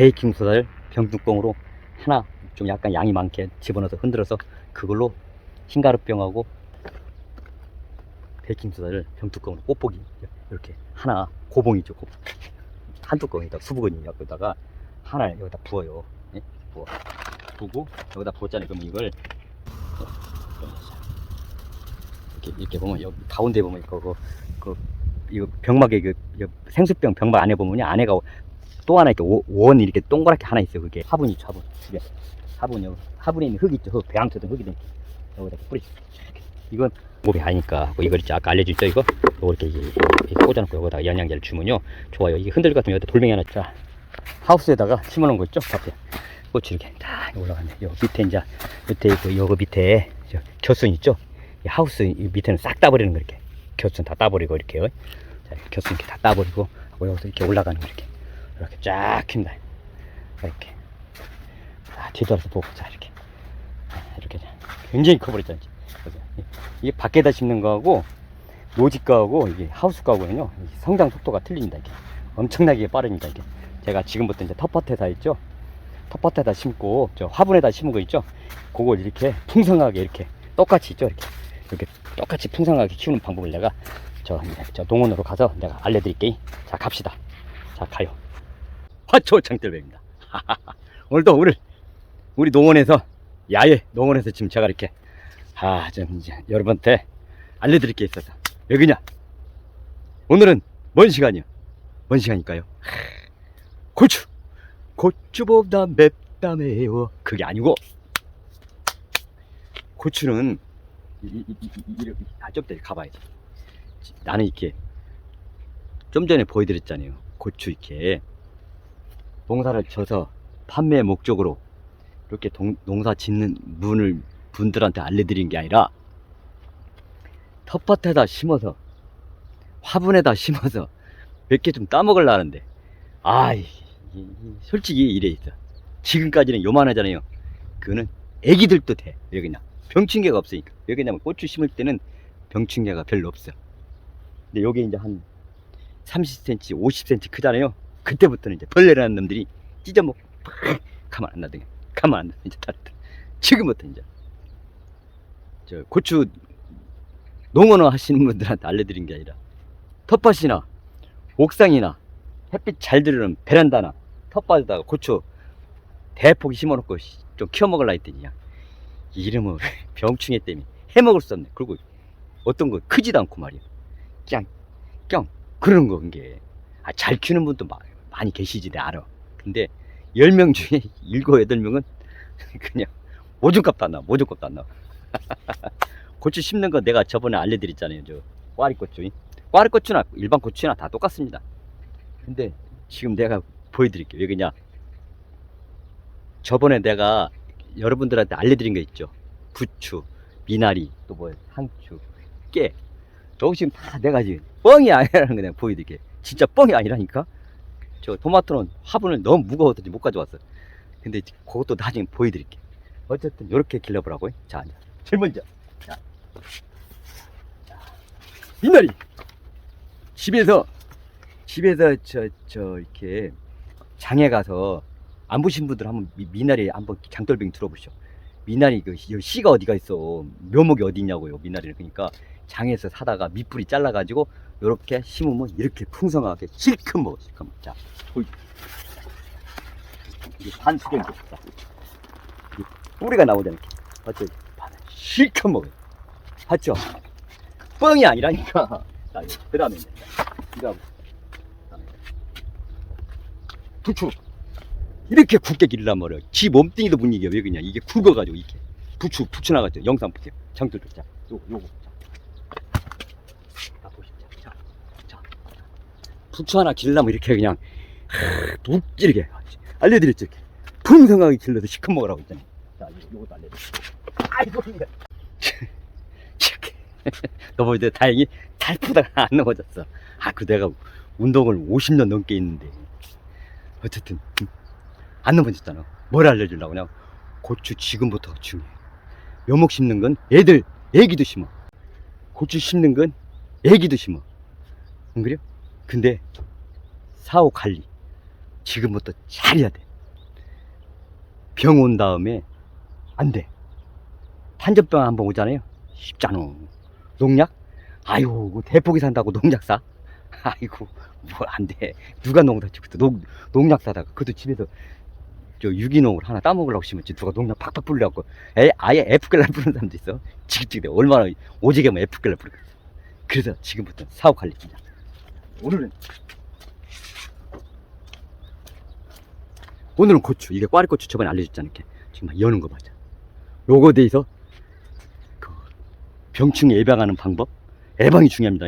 베이킹 소다를 병뚜껑으로 하나 좀 약간 양이 많게 집어넣어서 흔들어서 그걸로 흰가루병하고 베이킹 소다를 병뚜껑으로 뽁뽁이 이렇게 하나 고봉이죠 고봉. 한 뚜껑에다 수부근이 여기다가 하나 여기다 부어요. 예? 부어. 부고 여기다 부었잖아요. 그러면 이걸 이렇게 이렇게 보면 여기 가운데 보면 이거 그, 그 이거 병막에 그, 이 생수병 병막 안에 보면요 안에가 또 하나 이렇게 오- 원 이렇게 동그랗게 하나 있어요. 그게 화분이죠 화분. 집에 화분 여기 화분에 있는 흙 있죠. 흙 배양토든 흙이든 여기다 뿌리 이건 몸이 아니까 하고 이걸 이제 아까 알려줬죠 이거 요거 이렇게, 이렇게 꽂아놓고 여기다가 영양제를 주면요. 좋아요. 이게 흔들 같으면 여기다 돌멩이 하나 자 하우스에다가 심어놓은 거 있죠? 앞에. 꽃이 이렇게 딱 올라갔네. 요 밑에 이제 밑에 그 요거 밑에 저 겨순 있죠? 이 하우스 이 밑에는 싹 따버리는 거 이렇게. 겨순 다 따버리고 이렇게요 자 겨순 이렇게 다 따버리고 여기서 이렇게 올라가는 거 이렇게 이렇게 쫙 킵니다. 이렇게. 아, 뒤돌아서 보고 자 이렇게. 아, 이렇게 자. 굉장히. 이- 이게 밖에다 심는 거하고 노지 거하고 이게 하우스 거하고는요 이 성장 속도가 틀립니다 이게. 엄청나게 빠릅니다 이게. 제가 지금부터 이제 텃밭에다 있죠? 텃밭에다 심고 저 화분에다 심은 거 있죠? 그걸 이렇게 풍성하게 이렇게 똑같이 있죠 이렇게. 이렇게 똑같이 풍성하게 키우는 방법을 내가 저, 저 농원으로 가서 내가 알려드릴게요. 자 갑시다. 자 가요 화초 장들배입니다. 오늘도 오늘 우리 농원에서 야외 농원에서 지금 제가 이렇게 아좀 이제 여러분한테 알려드릴 게 있어서. 여기냐? 오늘은 뭔 시간이요? 뭔 시간일까요? 하, 고추! 고추보다 맵다매요. 그게 아니고 고추는 아좀 더 가봐야지. 나는 이렇게 좀 전에 보여드렸잖아요. 고추 이렇게 농사를 져서 판매 목적으로 이렇게 동- 농사 짓는 분을 분들한테 알려드린 게 아니라 텃밭에다 심어서 화분에다 심어서 몇 개 좀 따먹으려는데 아 이- 이- 이- 솔직히 이래 있어. 지금까지는 요만하잖아요. 그거는 애기들도 돼 여기 그냥 병충해가 없으니까. 여기 그냥 고추 심을 때는 병충해가 별로 없어. 근데 여기 이제 한 30cm 50cm 크잖아요 그때부터는 이제 벌레라는 놈들이 찢어먹고 팍 가만 안 놔두게 가만 안 놔두 이제 다 지금부터 이제 저 고추 농원어 하시는 분들한테 알려드린 게 아니라 텃밭이나 옥상이나 햇빛 잘 들어오는 베란다나 텃밭에다가 고추 대폭 심어놓고 씨, 좀 키워먹으려 했더니 그냥 이름은 병충해 때문에 해먹을 수 없네. 그리고 어떤 거 크지도 않고 말이야. 그냥 그냥 그런 거 그게. 아, 잘 키우는 분도 마- 많이 계시지 내 알아 근데 10명 중에 7, 8명은 그냥 모종값도 안 나와 모종값도 안 나와. 고추 심는 거 내가 저번에 알려드렸잖아요 저 꽈리고추. 꽈리고추나 일반 고추나 다 똑같습니다. 근데 지금 내가 보여드릴게요. 여기 그냥 저번에 내가 여러분들한테 알려드린 거 있죠. 부추 미나리 또 뭐 상추 깨. 저거 지금 다 내가 지금 뻥이 아니라는 거 내가 보여드릴게 진짜 뻥이 아니라니까 저 토마토는 화분을 너무 무거워서 못 가져왔어 근데 그것도 나중에 보여드릴게 어쨌든 이렇게 길러보라고요. 자 이제 제일 먼저 자. 자, 미나리 집에서 집에서 저 저 이렇게 장에 가서 안 보신 분들 한번 미, 미나리 한번 장돌뱅이 들어보시죠. 미나리 그 씨- 씨가 어디가 있어? 묘목이 어디 있냐고요 미나리는. 그러니까 장에서 사다가 밑뿌리 잘라가지고 이렇게 심으면 이렇게 풍성하게 실컷 먹어 실컷 자. 보이. 이게 반수경 자. 이 뿌리가 나오잖아 맞죠? 반 실컷 먹어요 맞죠? 뻥이 아니라니까. 자그 다음에 그 다음에 부추. 이렇게 굵게 기르란 말이야 지 몸뚱이도 못 이겨. 왜 그냥 이게 굵어가지고 이렇게. 부추 부추 나갔죠? 영상 보세요 장돌 자. 요거 요거 자. 자 보십시오 자, 자. 부추 하나 기르려면 이렇게 그냥 묵지르게. 알려드렸죠 이렇게. 풍성하게 길러서 시커 먹으라고 했잖아요 자 요- 요것도 알려드릴게요. 아이고 이렇게. 너 보이대 다행히 살푸다가 안 넘어졌어. 아 그 내가 운동을 50년 넘게 했는데. 어쨌든 음, 안 넘어졌잖아. 뭘 알려주려고 그냥 고추 지금부터 중요해. 묘목 심는 건 애들 애기도 심어. 고추 심는 건 애기도 심어. 안 그래요? 근데 사후 관리 지금부터 잘해야 돼 병 온 다음에 안 돼. 탄저병 한번 오잖아요. 쉽잖아. 농약? 아이고 그 대포기 산다고 농약 사? 아이고 뭐 안 돼. 누가 농사 짓고 농 농약 사다가 그것도 집에서 저 유기농을 하나 따먹으려고 심었지 누가 농약 팍팍 뿌리려고 에, 아예 에프겔라 뿌리는 사람도 있어. 지긋지긋해. 얼마나 오지게면 에프겔라 뿌리겠어. 그래서 지금부터 사업 관리 진짜. 오늘은 오늘은 고추 이게 꽈리고추 저번에 알려줬잖아 이렇게. 지금 막 여는 거 맞아. 요거 대해서 그 병충해 예방하는 방법? 예방이 중요합니다.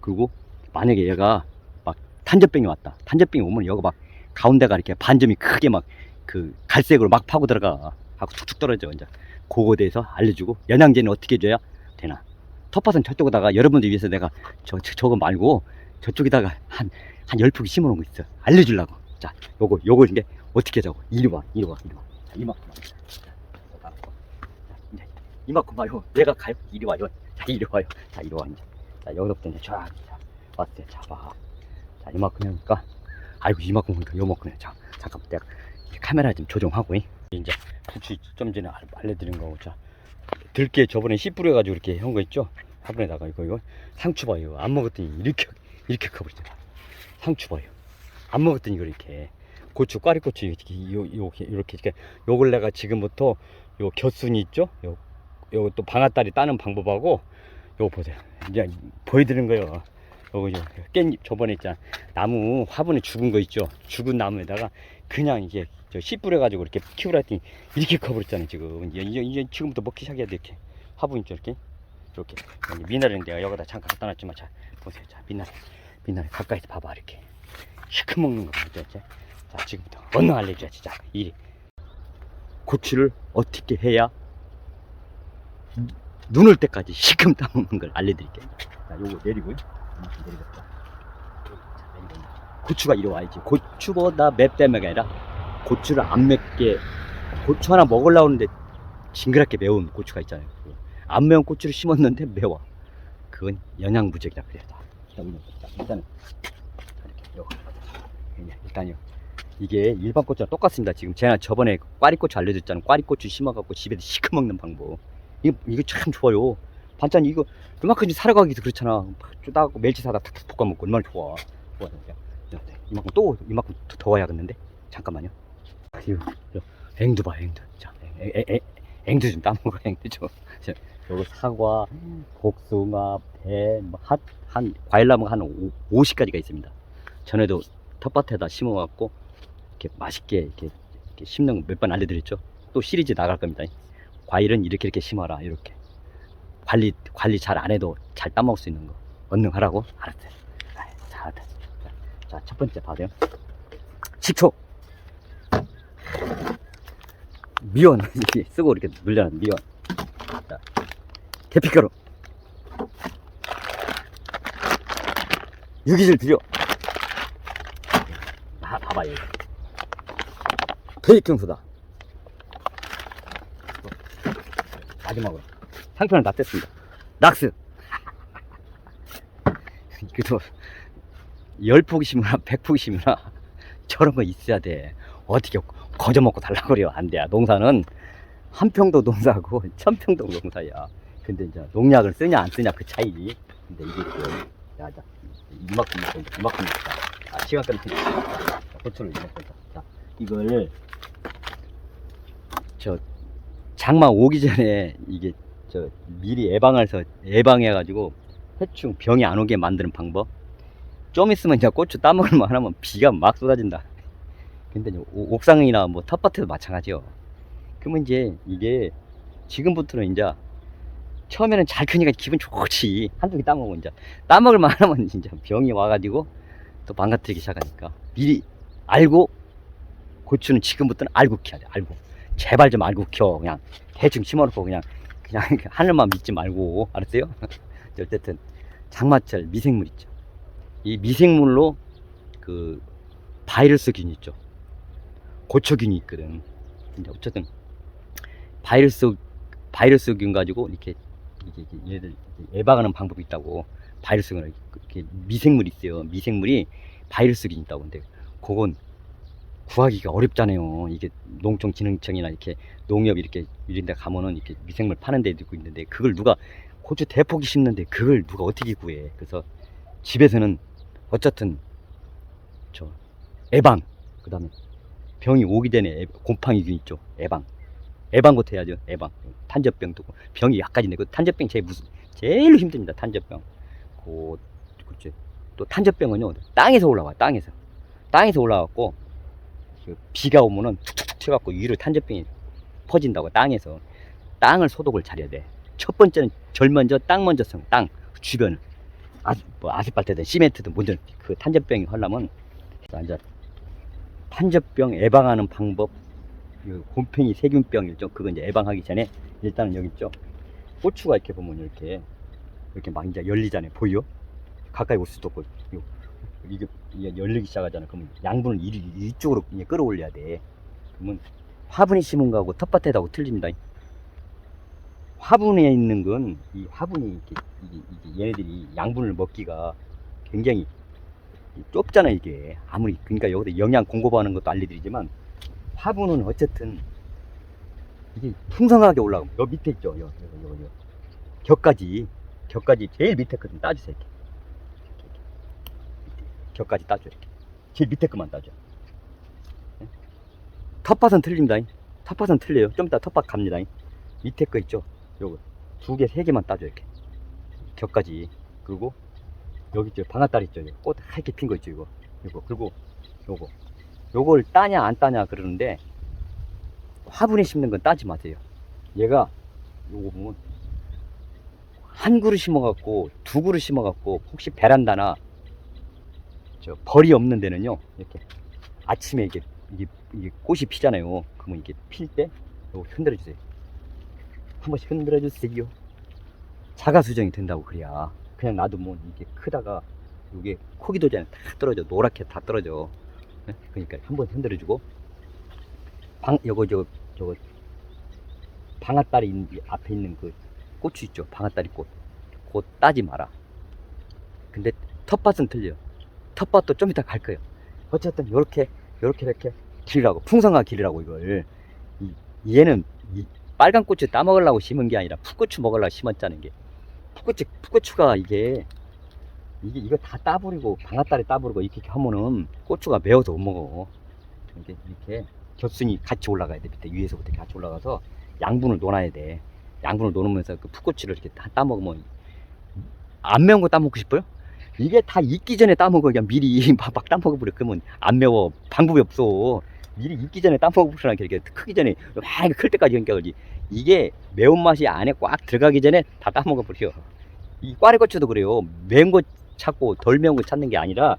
그리고 만약에 얘가 막 탄저병이 왔다. 탄저병이 오면 여기 막 가운데가 이렇게 반점이 크게 막 그 갈색으로 막 파고 들어가. 하고 툭툭 떨어져 이제. 그거에 대해서 알려주고 영양제는 어떻게 줘야 되나. 텃밭은 저쪽에다가 여러분들 위해서 내가 저, 저 저거 말고 저쪽에다가 한 한 열 포기 심어 놓은 거 있어 알려주려고 자 요거 요거 이게 어떻게 적어? 이리 와, 이리 와, 이리 와. 자, 이만큼. 자, 자, 이제 이만큼 와요. 내가 가요. 이리 와요. 자, 이리 와요. 자, 이리 와, 이제. 자, 여기서부터 이제 쫙. 자, 왔어요. 잡아. 자, 이만큼 하니까. 아이고, 이만큼 하니까 요만큼 해. 자, 잠깐만. 내가 카메라 좀 조정하고. 잉. 이제 부추 좀 전에 알- 알려드린 거고. 자, 들깨 저번에 씨 뿌려가지고 이렇게 한 거 있죠? 화분에다가 이거, 이거. 상추 봐요. 안 먹었더니 이렇게, 이렇게 커버리잖아. 상추 봐요. 안 먹었더니 이렇게. 고추, 꽈리고추 이렇게 요, 요, 이렇게 이렇게 요걸 내가 지금부터 요 겨순이 있죠? 요, 요또 방아다리 따는 방법하고 요거 보세요. 이제 보여드리는 거예요. 요거 요 깻잎 저번에 있잖아 나무 화분에 죽은 거 있죠? 죽은 나무에다가 그냥 이게 저씨 뿌려가지고 이렇게 키우라 했더니 이렇게 커버렸잖아요 지금 이제, 이제, 이제 지금부터 먹기 시작해야 돼 이렇게 화분 있죠 이렇게 이렇게 미나리는 내가 여기다 잠깐 갖다 놨지만 자 보세요 자 미나리 미나리 가까이서 봐봐 이렇게. 시큼 먹는 거 보죠 자 지금부터 언능 알려줘야지 자이 고추를 어떻게 해야 눈 올 때까지 시큼 따먹는 걸 알려드릴게요. 자 요거 이만큼 내리겠다. 자 내리고 고추가 이리 와야지. 고추보다 맵다매가 아니라 고추를 안 맵게 고추 하나 먹으려고 하는데 징그럽게 매운 고추가 있잖아요. 안 매운 고추를 심었는데 매워. 그건 영양 부족이라 그래요 자, 자, 일단은 이렇게 요거 일단요 이게 일반 고추랑 똑같습니다. 지금 제가 저번에 꽈리고추 알려줬잖아요. 꽈리고추 심어갖고 집에서 시큼 먹는 방법. 이거, 이거 참 좋아요. 반찬 이거 그만큼 사러 가기도 그렇잖아. 쪼다고 멸치 사다 탁탁 볶아 먹고 얼마나 좋아. 좋아. 이만큼 또 이만큼 더, 더 와야겠는데? 잠깐만요. 이거 저, 앵두 봐, 앵두. 자, 앵, 앵, 앵, 앵두 좀 따먹어, 앵두 좀. 자, 요거 사과, 복숭아, 배, 뭐 한, 한 과일 나무가 한 50가지가 있습니다. 전에도 텃밭에다 심어 갖고 이렇게 맛있게 이렇게, 이렇게 심는 거 몇 번 알려드렸죠. 또 시리즈 나갈 겁니다. 과일은 이렇게 이렇게 심어라 이렇게 관리 관리 잘 안 해도 잘 따먹을 수 있는 거 언능 하라고 알았어요. 아이, 자, 자, 첫 번째 봐세요. 식초, 미원 쓰고 이렇게 눌려는 미원. 자, 계피가루, 유기질 비료. 봐, 봐봐요. 베이킹 소다. 마지막으로. 상표는 다 뗐습니다. 낙스. 그래도 열 포기 심으나 백 포기 심으나 저런 거 있어야 돼. 어떻게 거저 먹고 달라 그래요. 안 돼. 농사는 한 평도 농사고 천 평도 농사야. 근데 이제 농약을 쓰냐 안 쓰냐 그 차이. 근데 이게 그, 야, 자, 이만큼 먹고 이만큼 먹자. 아, 시간. 자, 고추를 이만큼. 자, 이걸 저 장마 오기 전에 이게 저 미리 예방해서 예방해가지고 해충 병이 안 오게 만드는 방법. 좀 있으면 이제 고추 따먹을만 하면 비가 막 쏟아진다. 근데 옥상이나 뭐 텃밭에도 마찬가지요. 그러면 이제 이게 지금부터는 이제 처음에는 잘 크니까 기분 좋지. 한두 개 따먹으면 이제 따먹을만 하면 진짜 병이 와가지고 또 망가뜨리기 시작하니까 미리 알고 고추는 지금부터는 알고 키워야 돼. 알고. 제발 좀 알고 키워. 그냥 대충 심어놓고 그냥 그냥 하늘만 믿지 말고 알았어요? 어쨌든 장마철 미생물 있죠. 이 미생물로 그 바이러스 균 있죠. 고초균이 있거든. 근데 어쨌든 바이러스 바이러스균 가지고 이렇게 이게, 얘들 예방하는 방법이 있다고 바이러스균 이렇게 미생물이 있어요. 미생물이 바이러스균이 있다고 근데 그건 구하기가 어렵잖아요. 이게 농촌진흥청이나 이렇게 농협 이렇게 이런 데 가면은 이렇게 미생물 파는 데도 있고 있는데 그걸 누가 고추 대폭이 심는데 그걸 누가 어떻게 구해. 그래서 집에서는 어쨌든 저 예방 그다음에 병이 오기 전에 애- 곰팡이균 있죠. 예방. 예방부터 해야죠. 예방. 탄저병도. 병이 약까지 내고 탄저병 제일 무슨 제일 힘듭니다. 탄저병. 그 그렇지. 또 탄저병은요. 땅에서 올라와. 땅에서. 땅에서 올라왔고 그 비가 오면은 툭툭툭 튀어갖고 위로 탄저병이 퍼진다고 땅에서 땅을 소독을 잘해야 돼. 첫 번째는 절 먼저 땅 먼저 성. 땅 주변을 아, 뭐 아스팔트든 시멘트든 먼저 그 탄저병이 하려면 자, 이제 탄저병 예방하는 방법 그 곰팡이 세균병이죠. 그거 이제 예방하기 전에 일단은 여기 있죠. 고추가 이렇게 보면 이렇게 이렇게 막 이제 열리잖아요. 보여? 가까이 올 수도 없고 요- 이게, 열리기 시작하잖아. 그러면 양분을 이, 이쪽으로 이제 끌어올려야 돼. 그러면 화분에 심은 거하고 텃밭에다고 틀립니다. 화분에 있는 건 이 화분이 이렇게, 이게, 이게 얘네들이 양분을 먹기가 굉장히 좁잖아 이게. 아무리 그러니까 여기다 영양 공급하는 것도 알려드리지만 화분은 어쨌든 이게 풍성하게 올라가면 여 밑에 있죠. 여, 여, 여, 여. 격까지 격까지 제일 밑에 거좀 따주세요 이렇게. 격까지 따줘 이렇게. 제일 밑에 것만 따줘 예? 텃밭은 틀립니다 텃밭은 틀려요. 좀 이따 텃밭 갑니다 밑에 거 있죠? 요거. 두 개 세 개만 따줘 이렇게. 격까지. 그리고 여기 있죠. 방아다리 있죠. 꽃 하얗게 핀 거 있죠 이거. 이거. 그리고 요거. 요걸 따냐 안 따냐 그러는데 화분에 심는 건 따지 마세요. 얘가 요거 보면 한 그루 심어갖고 두 그루 심어갖고 혹시 베란다나 저 벌이 없는 데는요 이렇게 아침에 이게 이게, 이게 꽃이 피잖아요. 그러면 이게 필 때 요거 흔들어 주세요. 한 번씩 흔들어 주세요. 자가 수정이 된다고 그래야 그냥 놔두면 이게 크다가 이게 코기도 전에 다 떨어져. 노랗게 다 떨어져. 예? 그러니까 한 번 흔들어주고 방 요거 저 저거 방아다리 있는- 이 앞에 있는 그 고추 있죠. 방아다리 꽃. 그거 따지 마라. 근데 텃밭은 틀려 텃밭도 좀 이따 갈 거예요. 어쨌든 요렇게 요렇게 이렇게 길라고 풍성한 길이라고 이걸. 이, 얘는 이 빨간 고추 따먹으려고 심은 게 아니라 풋고추 먹으려고 심었자는 게 풋고추 풋고추가 이게 이게 이거 다 따버리고 방아다리 따버리고 이렇게 하면은 고추가 매워서 못 먹어. 이렇게 이렇게 겹순이 같이 올라가야 돼 밑에 위에서부터 같이 올라가서 양분을 놓아야 돼. 양분을 놓으면서 그 풋고추를 이렇게 다 따먹으면 안 매운 거 따먹고 싶어요? 이게 다 익기 전에 따먹어 그냥 미리 막, 막 따먹어버려 그러면 안 매워 방법이 없어 미리 익기 전에 따먹어버리라 이렇게 크기 전에 막클 때까지 그러니까 그러지. 이게 매운맛이 안에 꽉 들어가기 전에 다 따먹어 버려. 이 꽈리고추도 그래요. 매운 거 찾고 덜 매운 거 찾는 게 아니라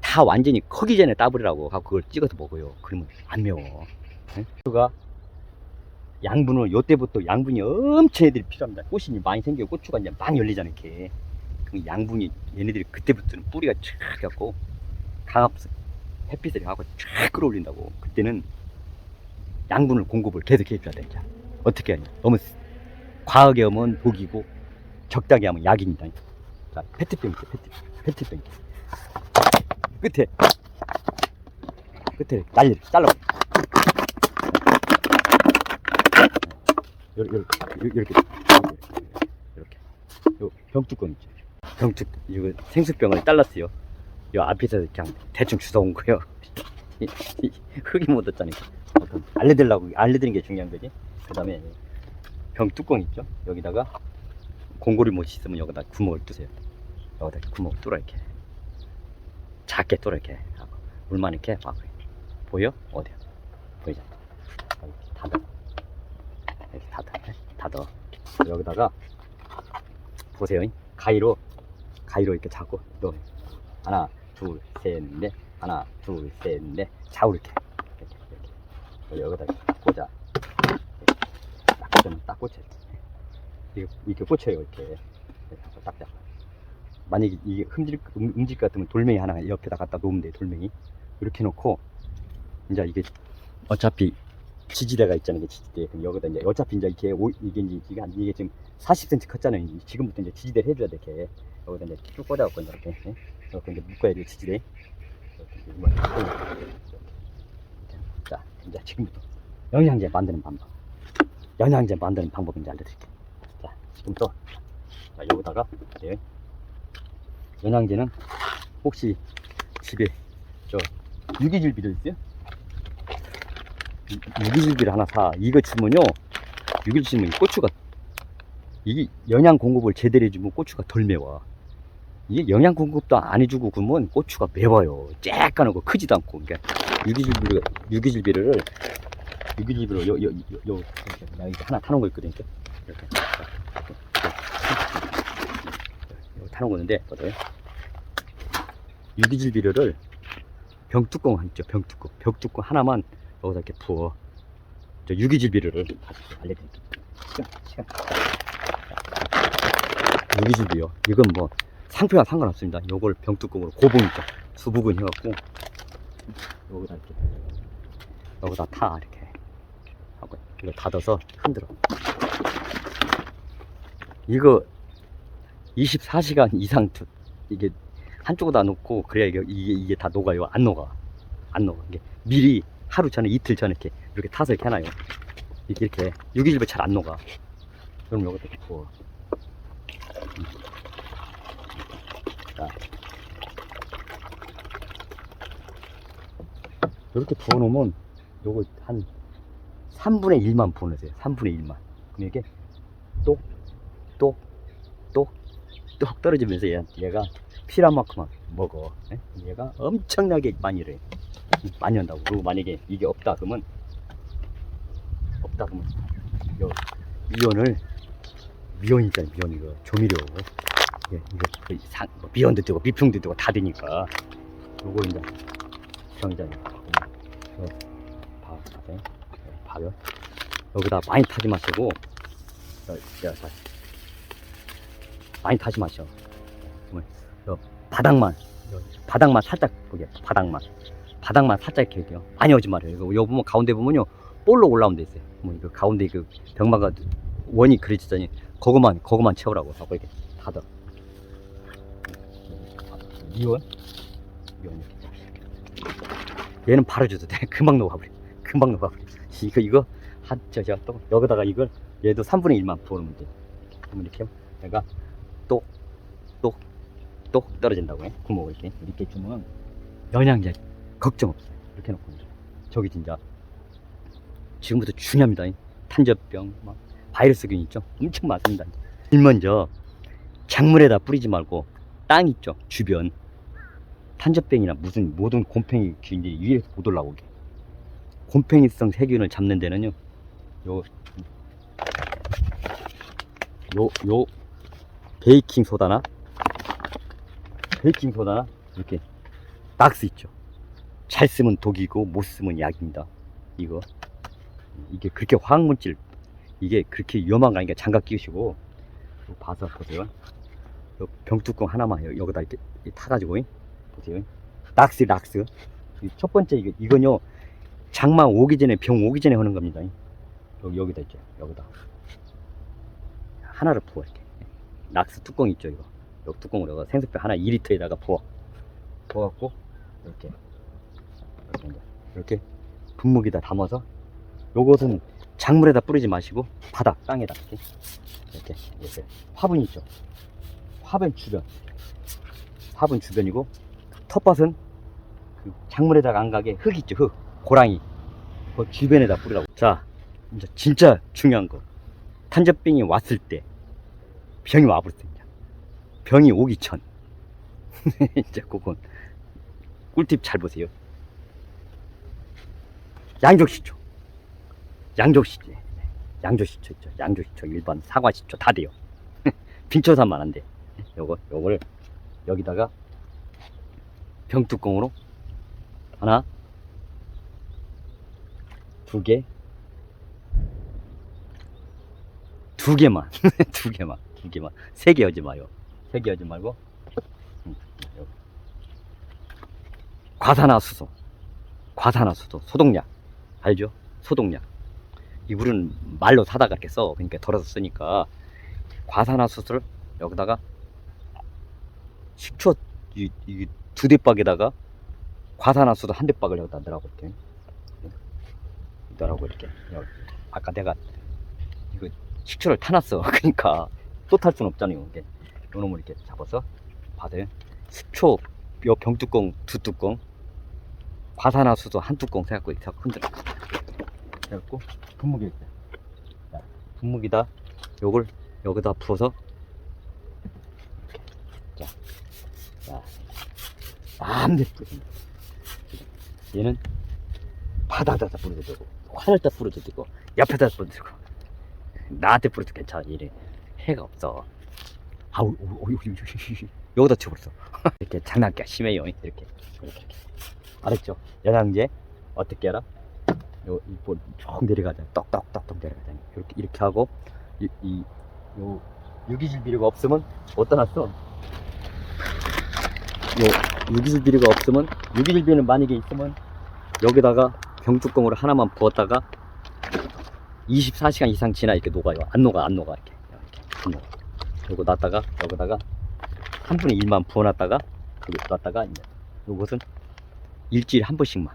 다 완전히 커기 전에 따버리라고 하고 그걸 찍어서 먹어요. 그러면 안 매워. 응? 그가 양분을 요때부터 양분이 엄청 애들이 필요합니다. 꽃이 많이 생겨 고추가 이제 많이 열리잖아 이렇게. 그 양분이 얘네들이 그때부터는 뿌리가 쫙 갖고 강압 햇빛을 하고 쫙 끌어올린다고. 그때는 양분을 공급을 계속 해줘야 돼 이제. 어떻게 하냐. 너무 과하게 하면 독이고 적당히 하면 약입니다. 자 페트병 페트병. 끝에. 끝에 날려 잘라 이렇게 이렇게 이렇게. 요 병뚜껑 있죠. 병뚜 이거 생수병을 잘랐어요 요 앞에서 그냥 대충 주워온 거예요 흙이 묻었잖아요. 알려드리려고 알려드리는 게 중요한 거지. 그 다음에 병 뚜껑 있죠? 여기다가 공고리 못 있으면 여기다 구멍을 뚫으세요. 여기다 구멍 뚫어 이렇게. 작게 뚫어 이렇게 하고 물만 이렇게 막 보여? 어디야? 여기 닫아. 이렇게 닫아. 닫아. 여기다가 보세요. 가위로 가위로 이렇게 잡고 넣어 하나 둘 셋 넷. 하나 둘 셋 넷. 좌우 이렇게. 이렇게 이렇게 여기다 꽂아. 딱 꽂으면 딱 꽂혀. 이렇게. 이렇게 꽂혀요 이렇게. 하고 딱. 잡아 만약에 이게 흠질 음- 음질 같으면 돌멩이 하나 옆에다 갖다 놓으면 돼 돌멩이. 이렇게 놓고 이제 이게 어차피 지지대가 있잖아요 지지대. 그럼 여기다 이제 어차피 이제 이렇게 오, 이게 이제 이게, 한- 이게 지금 40cm 컸잖아요. 지금부터 이제 지지대를 해줘야 돼 이렇게. 여기다 이제 쭉 꽂아갖고 이렇게. 예? 이렇게 이제 묶어야 돼 지지대 이렇게 이제. 이제 지금부터 영양제 만드는 방법. 영양제 만드는 방법 이제 알려드릴게요. 자, 지금부터 자, 여기다가 네. 영양제는 혹시 집에 저 유기질비를 있어요? 유- 유기질비를 하나 사. 이거 주면요. 유기질 주면 이 고추가 이게 영양 공급을 제대로 해주면 고추가 덜 매워. 이게 영양 공급도 안 해주고 그러면 고추가 매워요. 쬐까하고 크지도 않고. 그러니까 유기질비를 유기질비를 유기질비로 요 요 요요나 이거 하나 타놓은 거 있거든요. 이렇게 타놓은 거는데 보세요. 유기질 비료를 병뚜껑 있죠. 병뚜껑 병뚜껑 하나만 여기다 이렇게 부어. 저 유기질 비료를 다시 알려드릴게요. 시간 시간. 유기질비요. 이건 뭐 상표와 상관없습니다. 요걸 병뚜껑으로 고분 있죠. 수부근 해갖고 여기다 이렇게 여기다 타 이렇게 하고 이거 닫아서 흔들어. 이거 24시간 이상 두, 이게 한쪽에다 놓고 그래야 이게, 이게 이게 다 녹아요. 안 녹아. 안 녹아. 이게 미리 하루 전에 이틀 전에 이렇게 이렇게 타서 이렇게 해놔요. 이렇게 이렇게 유기질비 잘안 녹아. 그럼 여기다 부어. 자. 이렇게 부어놓으면 요거 한 3분의 1만 부어놓으세요. 3분의 1만. 그럼 이게 똑, 똑, 똑, 똑 떨어지면서 얘, 얘가 만큼만 먹어. 예? 얘가 엄청나게 많이 이래. 많이 한다고. 그리고 만약에 이게 없다 그러면 없다 그러면 요 미온을 미온 있잖아요. 미온 이거 조미료. 예, 거의 상, 뭐 미온도 되고 미풍도 되고 다 되니까 요거 이제 봐세요. 예, 봐요. 여기다 많이 타지 마시고 어, 자, 자, 많이 타지 마셔. 요 바닥만 요 바닥만 살짝 보게 바닥만 바닥만 살짝 이렇게 해요. 많이 오지 말아요. 이거 요 보면 가운데 보면요 볼록 올라오는 데 있어요. 뭐 이거 가운데 그 병마가 원이 그려지더니 그거만 그거만 채우라고 하고 이렇게 닫아. 미원 미원 이렇게. 얘는 바로 줘도 돼. 금방 녹아버려. 금방 녹아버려. 이거 이거 한 저 저 또 여기다가 이걸 얘도 3분의 1만 부어놓으면 돼. 그러면 이렇게 얘가 똑 똑 똑 떨어진다고 해. 구멍을 이렇게 이렇게 주면 영양제 걱정 없어요. 이렇게 놓고 저기 진짜 지금부터 중요합니다. 탄저병, 막 바이러스균 있죠. 엄청 많습니다. 제일 먼저 작물에다 뿌리지 말고 땅 있죠. 주변 탄저병이나 무슨 모든 곰팡이 균이 위에서 못 올라오게. 곰팡이성 세균을 잡는 데는요. 요 요, 요, 베이킹 소다나, 베이킹 소다나, 이렇게, 낙스 있죠. 잘 쓰면 독이고, 못 쓰면 약입니다. 이거. 이게 그렇게 화학물질, 이게 그렇게 위험한 거 아니니까 장갑 끼우시고, 요 봐서 보세요. 요 병뚜껑 하나만 여- 여기다 이렇게 타가지고, 잉? 보세요. 낙스, 낙스. 이첫 번째, 이거, 이건요, 장마 오기 전에, 병 오기 전에 하는 겁니다. 잉? 여기, 여기다 있죠. 여기다. 하나를 부어 이렇게 낙스 뚜껑 있죠 이거 여기 뚜껑으로 생수병 하나 2리터에다가 부어 부어갖고 이렇게 이렇게, 이렇게 분무기다 담아서 요것은 작물에다 뿌리지 마시고 바닥 땅에다 이렇게 이렇게 이렇게 화분 있죠 화분 주변 화분 주변이고 텃밭은 그 작물에다가 안 가게 흙 있죠 흙 고랑이 그 주변에다 뿌리라고 자 이제 진짜 중요한 거 탄저병이 왔을 때 병이 와버렸습니다. 병이 오기 전 이제 그건 꿀팁 잘 보세요. 양조시초, 양조시초, 양조시초 있죠. 양조시초 일반 사과시초 다 돼요. 빙초산만 안 돼. 요거 요걸 여기다가 병뚜껑으로? 하나, 두 개, 두 개만. 두 개만 두 개만. 세 개 하지 마요. 세 개 하지 말고. 음, 여기. 과산화수소. 과산화수소. 소독약. 알죠? 소독약. 이 우리는 말로 사다가 이렇게 써 그러니까 덜어서 쓰니까. 과산화수소를 여기다가 식초 이, 이 두 대박에다가 과산화수소 한 대박을 여기다 넣으라고 이렇게 넣으라고 이렇게. 아까 내가 이거 식초를 타놨어. 그러니까 또탈 수는 없잖아요 이게. 요 놈을 이렇게 잡아서 받아요 식초 요 병뚜껑 두 뚜껑 과산화수소 한 뚜껑 해갖고 이렇게 흔들어. 해갖고 분무기 자, 분무기다. 요걸 여기다 부어서 자, 자 마음대로 뿌려줍니다 얘는 뿌려도 되고 하늘에다 뿌려도 되고 옆에다 되고. 나한테 뿌려도 괜찮아 이래. 해가 없어. 아우 여기다 쳐버렸어. 이렇게 장난기가 심해요 이렇게. 이렇게 알았죠? 영양제 어떻게 알아? 요이쭉 내려가자. 떡떡떡떡 내려가자. 이렇게 이렇게 하고 이 이 요 유기질 비료가 없으면 어디다 놨어 요 유기질 비료가 없으면 유기질 비료는 만약에 있으면 여기다가 병뚜껑으로 하나만 부었다가 24시간 이상 지나 이렇게 녹아요. 안 녹아, 안 녹아 이렇게. 이렇게 안 녹아. 요거 놨다가 여기다가 3분의 1만 부어놨다가 여기 놨다가 이제 요것은 일주일에 한 번씩만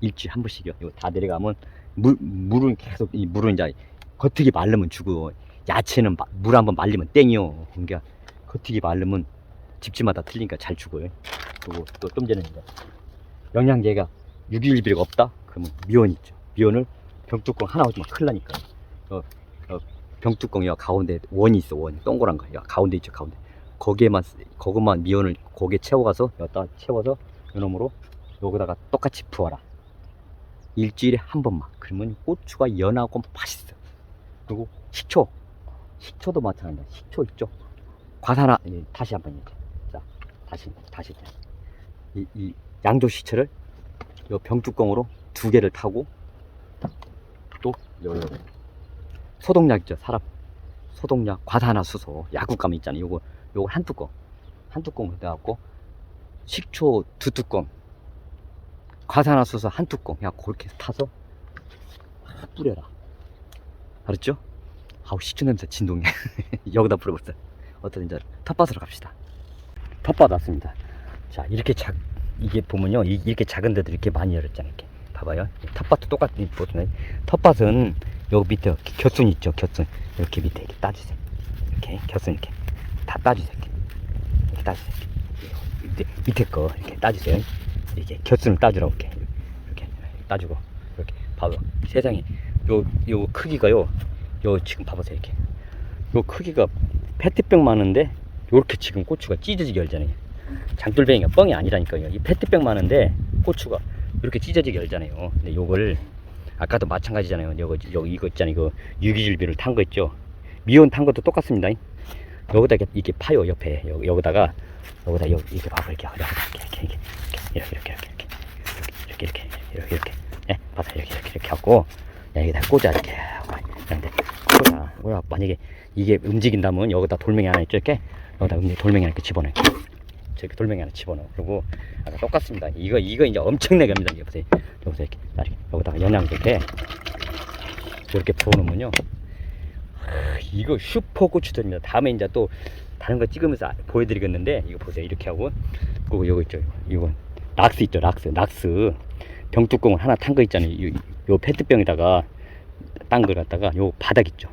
일주일에 한 번씩이요. 이거 다 내려가면 물 물은 계속 이 물은 이제 겉흙이 마르면 죽어. 야채는 물 한 번 말리면 땡이요. 그러니까 겉흙이 마르면 집집마다 틀리니까 잘 죽어요. 그리고 또 좀 전에 이제 영양제가 유기일비료가 없다? 그러면 미원 있죠. 미원을 병뚜껑 하나 오지면 큰일 나니까. 어, 어, 병뚜껑 여 가운데 원이 있어, 원. 동그란 거. 야, 가운데 있죠, 가운데. 거기에만, 쓰- 그것만 미원을 거기에 채워가서, 여기다 채워서, 요놈으로 여기다가 똑같이 부어라. 일주일에 한 번만. 그러면 고추가 연하고 맛있어. 그리고 식초. 식초도 마찬가지다. 식초 있죠? 과산화, 예, 다시 한번 이렇게. 자, 다시, 다시. 이, 이 양조 식초를 요 병뚜껑으로 두 개를 타고 또 요, 요. 소독약 있죠 사람. 소독약 과산화수소 약국감 있잖아요. 요거 요거 한 뚜껑. 한 뚜껑 넣어갖고 식초 두 뚜껑 과산화수소 한 뚜껑 그냥 그렇게 타서 막 뿌려라. 알았죠? 아우 식초 냄새 진동해 여기다 뿌려봤어요. 어떤 이제 텃밭으로 갑시다 텃밭 왔습니다. 자 이렇게 작 이게 보면요. 이- 이렇게 작은 데도 이렇게 많이 열었잖아요. 이렇게. 봐봐요. 텃밭도 똑같은 보시면 텃밭은 여기 밑에 곁순 있죠. 곁순. 이렇게 밑에 이렇게 따주세요. 이렇게 곁순 이렇게. 다 따주세요. 이렇게, 이렇게 따주세요. 밑에, 밑에 거 이렇게 따주세요. 이렇게 곁순을 따주라고 이렇게. 이렇게 따주고. 이렇게 봐봐. 세상에. 요 요 크기가요. 요 지금 봐보세요. 이렇게. 요 크기가 페트병 많은데 요렇게 지금 고추가 찢어지게 열잖아요 장돌뱅이가 뻥이 아니라니까요. 이 페트병 많은데 고추가 이렇게 찢어지게 열잖아요. 근데 요걸 아까도 마찬가지잖아요. 요거 여기 이거 있잖아요. 이거 유기질비를 탄 거 있죠. 미온 탄 것도 똑같습니다. 여기다 이렇게, 이렇게 파요 옆에 여기, 여기 다가 여기다 여기 이렇게 봐봐 이렇게 이렇게 이렇게 이렇게 이렇게 이렇게 이렇게 이렇게 이렇게 이렇게 이렇게 예 봐봐 이렇게 이렇게 이렇게 하고 여기다 꽂아 이렇게 꽂아 만약에 이게 움직인다면 여기다 돌멩이 하나 있죠 이렇게 여기다 음식 돌멩이 하나 이렇게 집어넣어 저렇게 돌멩이 하나 집어넣어. 그리고 아까 똑같습니다. 이거 이거 이제 엄청나게 합니다. 이거 보세요. 이렇게 자, 이렇게 여기다가 영양제 이렇게 이렇게 부어놓으면요. 하, 이거 슈퍼 고추들입니다. 다음에 이제 또 다른 거 찍으면서 아- 보여드리겠는데 이거 보세요. 이렇게 하고 그리고 이거 있죠. 이거 락스 있죠. 락스 락스 병뚜껑을 하나 탄 거 있잖아요. 요, 요 페트병에다가 딴 걸 갖다가 요 바닥 있죠.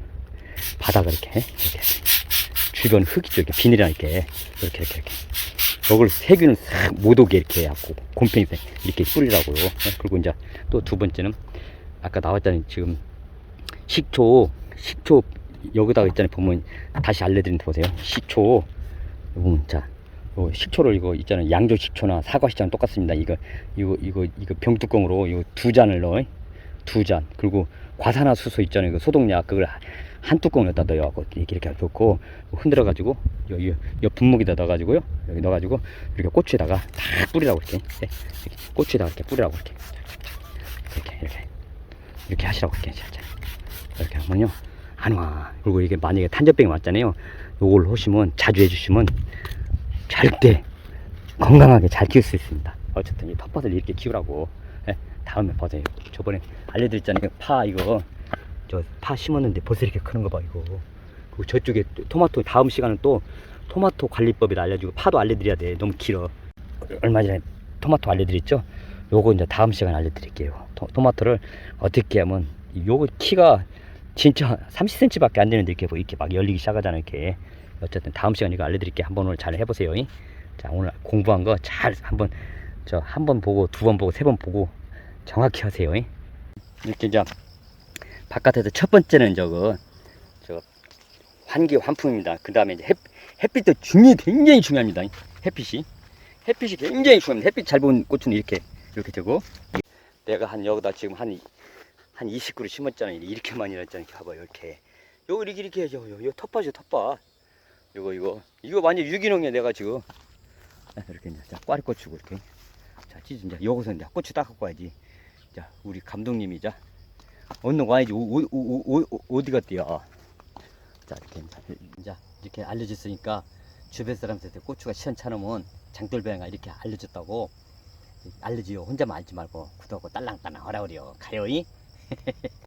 바닥을 이렇게 이렇게 주변 흙 있죠. 이렇게 비닐이나 이렇게 이렇게 이렇게 이렇게. 이걸 세균을 싹 못 오게 이렇게 해갖고 곰팡이색 이렇게 뿌리라고요. 네, 그리고 이제 또 두 번째는 아까 나왔잖아요. 지금 식초 식초 여기다가 있잖아요. 보면 다시 알려드린 데 보세요. 식초 보면 자요 식초를 이거 있잖아요. 양조 식초나 사과 식초랑 똑같습니다. 이거 이거 이거 이거 병뚜껑으로 이거 두 잔을 넣어 두 잔. 그리고 과산화수소 있잖아요. 그 소독약 그걸 한 뚜껑에다 넣어갖고 이렇게 이렇게 놓고 흔들어 가지고 요, 요, 요 분무기다 넣어가지고요 여기 넣어가지고 이렇게 고추에다가 다 뿌리라고 이렇게, 예, 이렇게 고추에다가 이렇게 뿌리라고 이렇게 이렇게 이렇게 이렇게 하시라고 이렇게 살짝 이렇게 하면요 안 와. 그리고 이게 만약에 탄저병이 왔잖아요 요걸 하시면 자주 해주시면 절대 건강하게 잘 키울 수 있습니다. 어쨌든 이 텃밭을 이렇게 키우라고 예, 다음에 보세요. 저번에 알려드렸잖아요. 파 이거 저 파 심었는데 벌써 이렇게 크는 거 봐 이거. 그리고 저쪽에 또 토마토 다음 시간은 또 토마토 관리법을 알려주고 파도 알려드려야 돼. 너무 길어. 얼마 전에 토마토 알려드렸죠? 요거 이제 다음 시간에 알려드릴게요. 토, 토마토를 어떻게 하면 이 요거 키가 진짜 30cm밖에 안 되는데 이렇게 뭐 이렇게 막 열리기 시작하잖아요. 이렇게 어쨌든 다음 시간에 이거 알려드릴게요. 한번 오늘 잘 해보세요. 잉? 자 오늘 공부한 거 잘 한번 저 한 번 보고 두 번 보고 세 번 보고 정확히 하세요. 잉? 이렇게 이제 바깥에서 첫 번째는 저거 저 환기 환풍입니다. 그 다음에 이제 햇, 햇빛도 중요 굉장히 중요합니다. 잉? 햇빛이 햇빛이 굉장히 중요합니다. 햇빛 잘 본 꽃은 이렇게 이렇게 되고 내가 한 여기다 지금 한 한 20그루 심었잖아요. 이렇게 많이 났잖아요. 봐봐요. 이렇게 요 이렇게 이렇게 해요. 요, 요 텃밭이요 텃밭. 이거 이거 이거 완전 유기농이야 내가 지금 자, 이렇게 이제 자 꽈리고추고 이렇게 자 찢은 이제 요것은 이제 고추 닦고 와야지 자 우리 감독님이 자 어느 와야지 오, 오, 오, 오, 오, 어디 갔대요? 자 이렇게 이제, 이렇게 알려줬으니까 주변 사람들한테 고추가 시원찮으면 장돌배가 이렇게 알려줬다고 알려줘요. 혼자만 알지 말고 구독하고 딸랑딸랑 하라 그래요. 가요이